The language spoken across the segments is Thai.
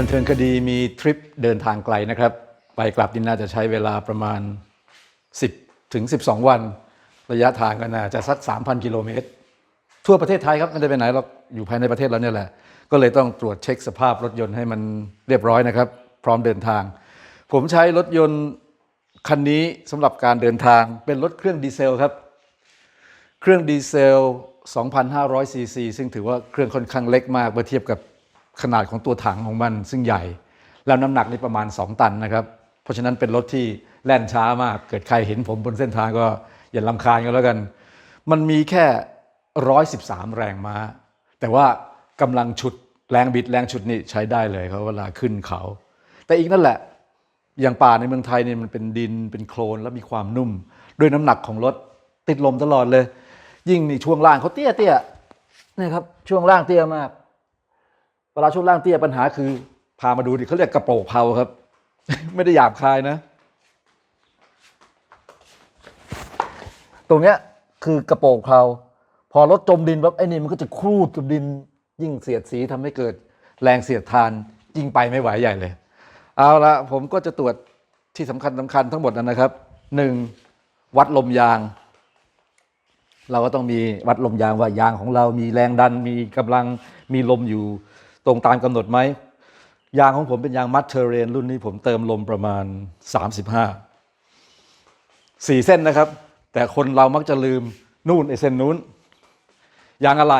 บันเทิงคดีมีทริปเดินทางไกลนะครับ ไปกลับนี่น่าจะใช้เวลาประมาณ 10 ถึง 12 วัน ระยะทางก็น่าจะสัก 3,000 กิโลเมตร ทั่วประเทศไทยครับ ไม่ได้ไปไหนหรอกอยู่ภายในประเทศเราเนี่ยแหละ ก็เลยต้องตรวจเช็คสภาพรถยนต์ให้มันเรียบร้อยนะครับ พร้อมเดินทาง ผมใช้รถยนต์คันนี้สำหรับการเดินทางเป็นรถเครื่องดีเซลครับ เครื่องดีเซล 2,500ซีซีซึ่งถือว่าเครื่องค่อนข้างเล็กมากเมื่อเทียบกับ ขนาดของตัวถังของมันซึ่งใหญ่ แล้วน้ำหนักนี่ประมาณ 2 ตันนะครับ เพราะฉะนั้นเป็นรถที่แล่นช้ามาก เกิดใครเห็นผมบนเส้นทางก็อย่าลำคาญกันแล้วกัน มันมีแค่ 113 แรงม้า แต่ว่ากำลังฉุดแรงบิดแรงฉุดนี่ใช้ได้เลยเขาเวลาขึ้นเขา แต่อีกนั่นแหละอย่างป่าในเมืองไทยเนี่ยมันเป็นดินเป็นโคลนแล้วมีความนุ่ม ด้วยน้ำหนักของรถติดลมตลอดเลย ยิ่งนี่ช่วงล่างเขาเตี้ยเตี้ยนี่ครับช่วงล่างเตี้ยมาก เวลาช่วงล่างเตี้ยปัญหาคือ พามาดูดิเขาเรียกกระโปรงเพาครับ ไม่ได้หยาบคายนะ ตรงเนี้ยคือกระโปรงเพาพอรถจมดินปั๊บไอ้นี่มันก็จะครูดกับดินยิ่งเสียดสีทำให้เกิดแรงเสียดทานยิ่งไปไม่ไหวใหญ่เลย เอาละผมก็จะตรวจที่สำคัญสำคัญทั้งหมดนะครับหนึ่งวัดลมยาง เราก็ต้องมีวัดลมยางว่ายางของเรามีแรงดันมีกำลังมีลมอยู่ ตรงตามกำหนดไหมยางของผมเป็นยางมัดเทเรนรุ่นนี้ผมเติมลมประมาณ 35สี่เส้นนะครับ แต่คนเรามักจะลืมนู่นไอเส้นนู้น ยางอะไร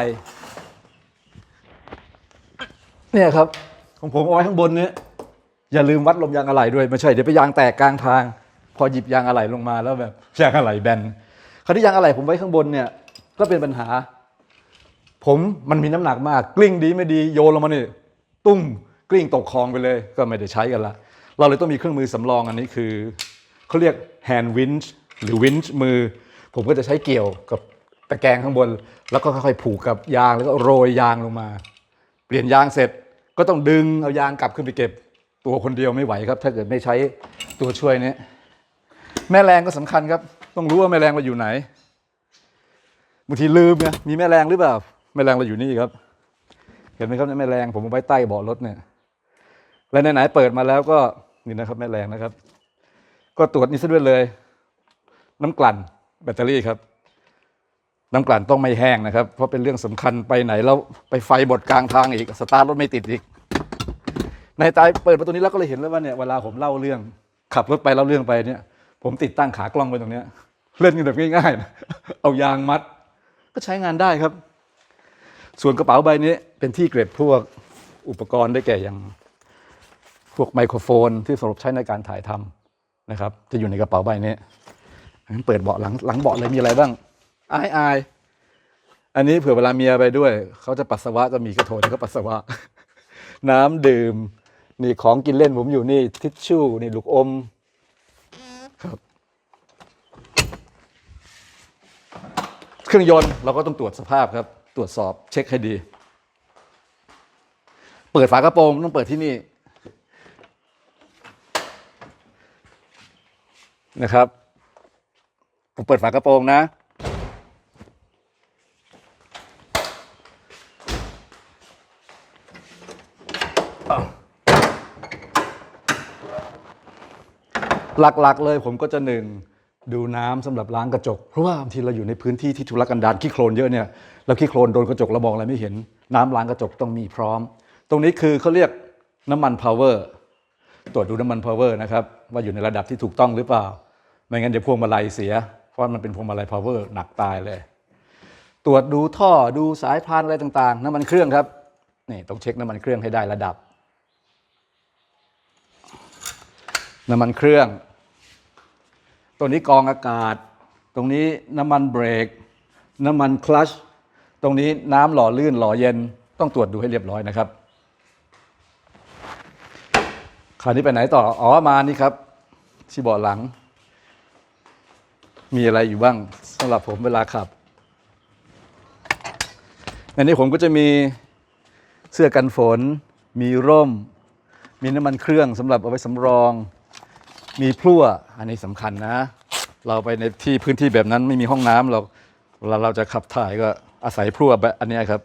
เนี่ยครับ ของผมเอาไว้ข้างบนเนี้ยอย่าลืมวัดลมยางอะไหล่ด้วย ไม่ใช่เดี๋ยวไปยางแตกกลางทาง พอหยิบยางอะไหล่ลงมาแล้วแบบยางอะไหล่แบนคราวที่ยางอะไหล่ผมไว้ข้างบนเนี่ยก็เป็นปัญหา ผมมันมีน้ำหนักมาก กลิ้งดีไม่ดีโยนลงมานี่ตุ้มกลิ้งตกคลองไปเลย ก็ไม่ได้ใช้กันละเราเลยต้องมีเครื่องมือสำรองอันนี้คือเขาเรียก hand winch หรือ winch มือ ผมก็จะใช้เกี่ยวกับตะแกรงข้างบน แล้วก็ค่อยๆผูกกับยางแล้วก็โรยยางลงมา เปลี่ยนยางเสร็จก็ต้องดึงเอายางกลับขึ้นไปเก็บตัวคนเดียวไม่ไหวครับ ถ้าเกิดไม่ใช้ตัวช่วยนี้แม่แรงก็สำคัญครับ ต้องรู้ว่าแม่แรงเราอยู่ไหนบางทีลืมไงมีแม่แรงหรือเปล่า แม่แรงเราอยู่นี่ครับ เห็นไหมครับนี่แม่แรงผมเอาไว้ใต้เบาะรถเนี่ย และไหนๆเปิดมาแล้วก็นี่นะครับแม่แรงนะครับ ก็ตรวจนี่ซะด้วยเลย น้ำกลั่นแบตเตอรี่ครับ น้ำกลั่นต้องไม่แห้งนะครับ เพราะเป็นเรื่องสำคัญไปไหนแล้วไปไฟบดกลางทางอีกสตาร์ทรถไม่ติดอีกในตายเปิดประตูนี้แล้วก็เลยเห็นแล้วว่าเนี่ยเวลาผมเล่าเรื่อง ขับรถไปเล่าเรื่องไปเนี่ย ผมติดตั้งขากล้องไว้ตรงเนี้ยเล่นกันแบบง่ายๆนะเอายางมัด ก็ใช้งานได้ครับ ส่วนกระเป๋าใบนี้เป็นที่เก็บพวกอุปกรณ์ได้แก่อย่างพวกไมโครโฟนที่สำหรับใช้ในการถ่ายทำนะครับ จะอยู่ในกระเป๋าใบนี้เปิดเบาะหลังหลังเบาะเลยมีอะไรบ้างอายอายอันนี้เผื่อเวลาเมียไปด้วย เขาจะปัสสาวะก็มีกระโถนก็ปัสสาวะ น้ำดื่ม นี่ของกินเล่นผมอยู่นี่ทิชชู่นี่ลูกอมครับ เครื่องยนต์เราก็ต้องตรวจสภาพครับ รวจสอบเช็คให้ดี เปิดฝากระโปรงต้องเปิดที่นี่นะครับ ผมเปิดฝากระโปรงนะ หลักๆเลยผมก็จะหนึ่งดูน้ำสำหรับล้างกระจก เพราะว่าบางทีเราอยู่ในพื้นที่ที่ทุรกันดารขี้โคลนเยอะเนี่ย แล้วขี้โคลนโดนกระจกเรามองอะไรไม่เห็น น้ำล้างกระจกต้องมีพร้อม ตรงนี้คือเขาเรียกน้ำมันพาวเวอร์ตรวจดูน้ำมันพาวเวอร์นะครับว่าอยู่ในระดับที่ถูกต้องหรือเปล่า ไม่งั้นเดี๋ยวพวงมาลัยเสีย เพราะมันเป็นพวงมาลัยพาวเวอร์หนักตายเลย ตรวจดูท่อดูสายพานอะไรต่างๆ น้ำมันเครื่องครับนี่ต้องเช็คน้ำมันเครื่องให้ได้ระดับ น้ำมันเครื่องตัวนี้กองอากาศ ตรงนี้น้ำมันเบรก น้ำมันคลัช ตรงนี้น้ำหล่อลื่นหล่อเย็นต้องตรวจดูให้เรียบร้อยนะครับคราวนี้ไปไหนต่อ อ๋อ มานี่ครับ ที่เบาะหลัง มีอะไรอยู่บ้างสำหรับผมเวลาขับในนี้ผมก็จะมีเสื้อกันฝน มีร่ม มีน้ำมันเครื่องสำหรับเอาไว้สำรอง มีพลั่ว อันนี้สำคัญนะ เราไปในที่พื้นที่แบบนั้นไม่มีห้องน้ำเราเวลาเราจะขับถ่ายก็ อาศัยพลวแบบอันนี้ครับ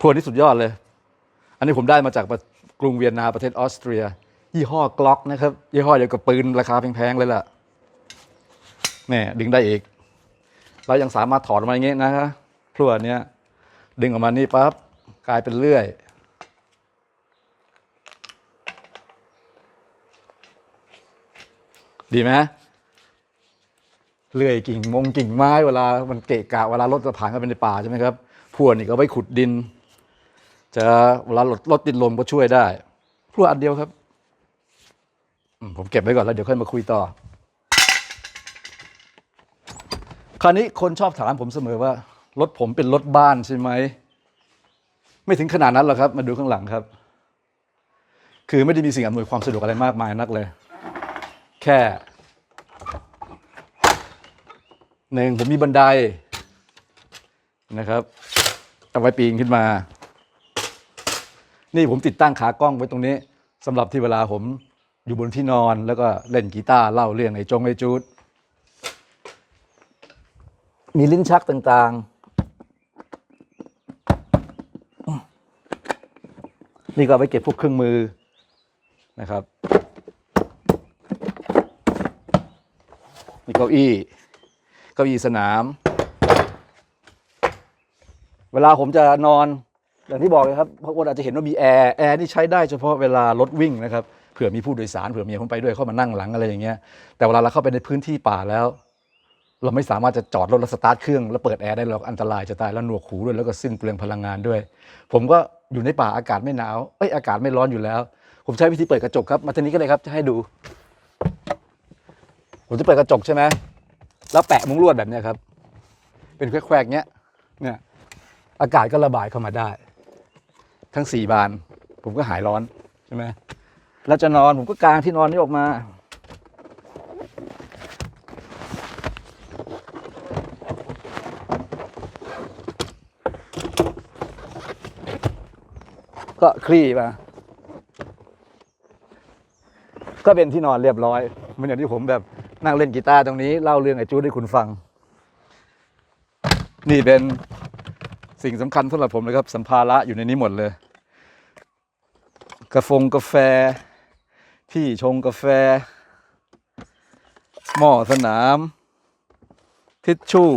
พรวที่สุดยอดเลย อันนี้ผมได้มาจากกรุงเวียนนาประเทศออสเตรีย ยี่ห้อกล็อกนะครับ ยี่ห้อเดียวกับปืนราคาแพงๆเลยล่ะแม่ดึงได้อีกแล้วยังสามารถถอดออกมาอย่างงี้นะฮะพลวเนี้ยดึงออกมานี่ปั๊บกลายเป็นเลื่อยดีไหม เลื่อยกิ่งมงกิ่งไม้เวลามันเกะกะเวลารถจะผ่านเข้าไปในป่าใช่ไหมครับพวกนี่ก็ไว้ขุดดิน จะเวลารถรถติดลมก็ช่วยได้พวกอันเดียวครับผมเก็บไว้ก่อนแล้วเดี๋ยวค่อยมาคุยต่อ คราวนี้คนชอบถามผมเสมอว่า รถผมเป็นรถบ้านใช่ไหม ไม่ถึงขนาดนั้นหรอกครับ มาดูข้างหลังครับ คือไม่ได้มีสิ่งอำนวยความสะดวกอะไรมากมายนักเลย แค่ หนึ่งผมมีบันไดนะครับเอาไว้ปีนขึ้นมา นี่ผมติดตั้งขากล้องไว้ตรงนี้สำหรับที่เวลาผมอยู่บนที่นอนแล้วก็เล่นกีตาร์เล่าเรื่องไอ้จงไอจูดมีลิ้นชักต่างๆ นี่ก็ไว้เก็บพวกเครื่องมือนะครับนี่เก้าอี้ เก้าอี้สนาม เวลาผมจะนอน อย่างที่บอกเลยครับบางคนอาจจะเห็นว่ามีแอร์แอร์นี่ใช้ได้เฉพาะเวลารถวิ่งนะครับเผื่อมีผู้โดยสารเผื่อมียผมไปด้วยเข้ามานั่งหลังอะไรอย่างเงี้ยแต่เวลาเราเข้าไปในพื้นที่ป่าแล้ว เราไม่สามารถจะจอดรถแล้วสตาร์ทเครื่องแล้วเปิดแอร์ได้หรอกอันตรายจะตายแล้วหนวกหูด้วยแล้วก็สิ้นเปลืองพลังงานด้วย ผมก็อยู่ในป่าอากาศไม่หนาวเอ้ยอากาศไม่ร้อนอยู่แล้ว ผมใช้วิธีเปิดกระจกครับมาทีนี้ก็เลยครับจะให้ดู ผมจะเปิดกระจกใช่ไหม แล้วแปะมุ้งลวดแบบนี้ครับ เป็นแควกๆเนี้ยเนี่ยอากาศก็ระบายเข้ามาได้ ทั้งสี่บาน ผมก็หายร้อนใช่ไหมแล้วจะนอนผมก็กางที่นอนนี้ออกมา ก็คลี่มาก็เป็นที่นอนเรียบร้อยเหมันอย่างที่ผมแบบ นั่งเล่นกีตาร์ตรงนี้เล่าเรื่องไอ้จูดให้คุณฟัง นี่เป็นสิ่งสำคัญสำหรับผมนะครับ สัมภาระอยู่ในนี้หมดเลยกาแฟงกาแฟ ที่ชงกาแฟ หม้อสนาม ทิชชู่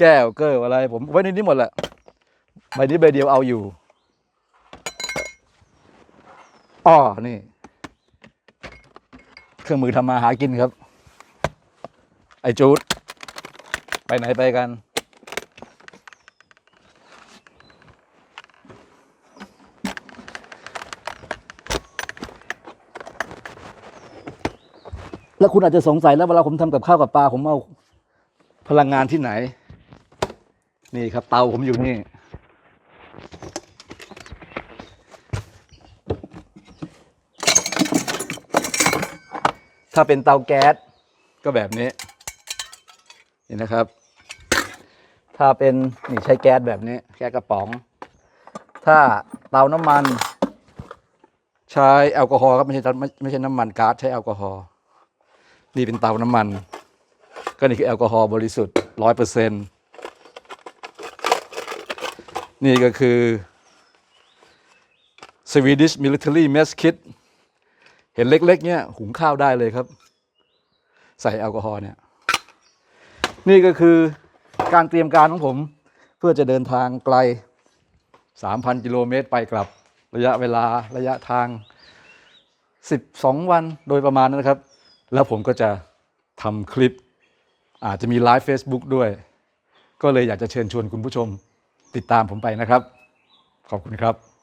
แก้วเกอร์อะไร ผมไว้ในนี้หมดแหละใบนี้ใบเดียวเอาอยู่อ้อนี่ เครื่องมือทำมาหากินครับ ไอจูด ไปไหนไปกัน แล้วคุณอาจจะสงสัยแล้วเวลาผมทำกับข้าวกับปลาผมเอาพลังงานที่ไหน นี่ครับเตาผมอยู่นี่ ถ้าเป็นเตาแก๊สก็แบบนี้ นี่นะครับ ถ้าเป็นนี่ใช้แก๊สแบบนี้ แก๊สกระป๋อง ถ้าเตาน้ำมัน ใช้แอลกอฮอล์ครับไม่ใช่ไม่ไม่ใช่น้ำมันก๊าซใช้แอลกอฮอล์นี่เป็นเตาน้ำมัน ก็นี่คือแอลกอฮอล์บริสุทธิ์ร้อยเปอร์เซ็นต์นี่ก็คือ Swedish Military Mess Kit เห็นเล็ก ๆ เนี่ยหุงข้าวได้เลยครับ ใส่แอลกอฮอล์เนี่ย นี่ก็คือการเตรียมการของผม เพื่อจะเดินทางไกล 3,000 กิโลเมตรไปกลับ ระยะเวลาระยะทาง 12 วันโดยประมาณนะครับ แล้วผมก็จะทำคลิป อาจจะมีไลฟ์ Facebook ด้วย ก็เลยอยากจะเชิญชวนคุณผู้ชมติดตามผมไปนะครับ ขอบคุณครับ